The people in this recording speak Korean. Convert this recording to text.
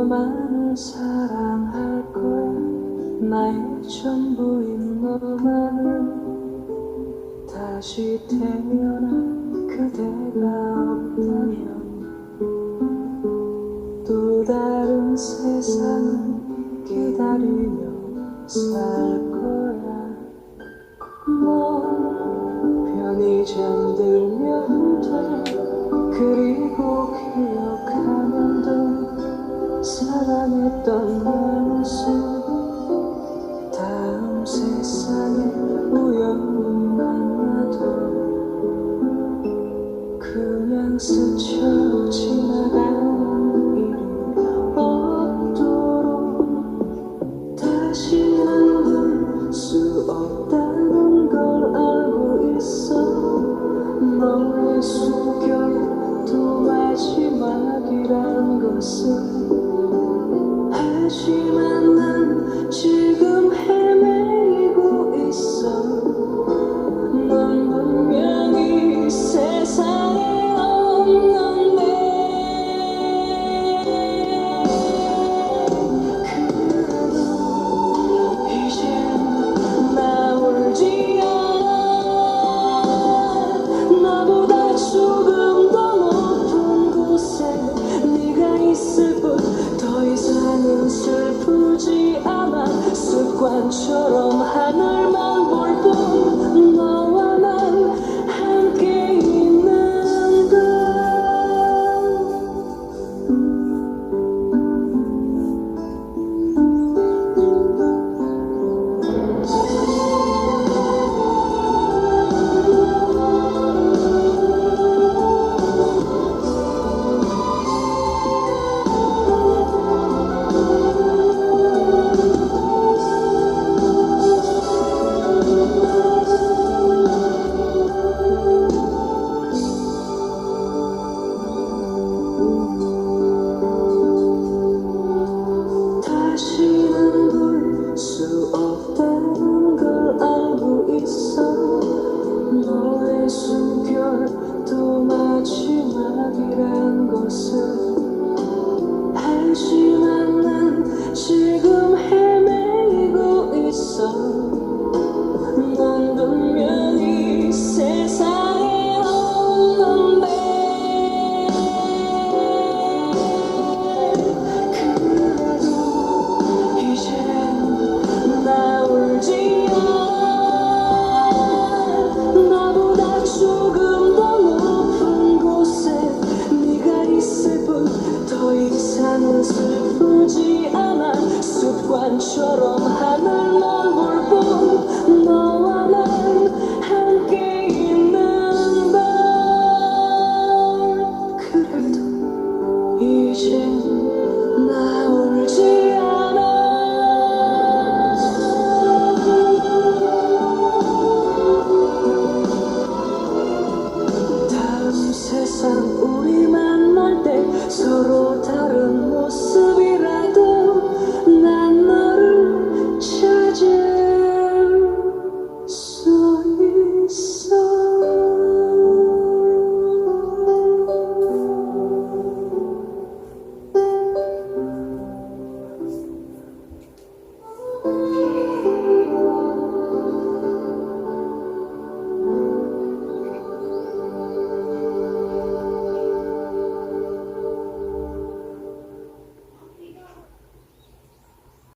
너만을 사랑할 거야 나의 전부인 너만을 다시 태어난 그대가 없다면 또 다른 세상을 기다리며 살 거야. 넌 편히 잠들면 돼. 그리고 기억하면 돼. 사랑했던 내 모습 다음 세상에 우연히 만나도 그냥 스쳐 지나가는 일이 없도록 다시는 볼 수 없다는 걸 알고 있어. 너의 수결도 마지막이란 것을 하지 슬프지 않아 습관처럼 하늘만 볼뿐 one shot on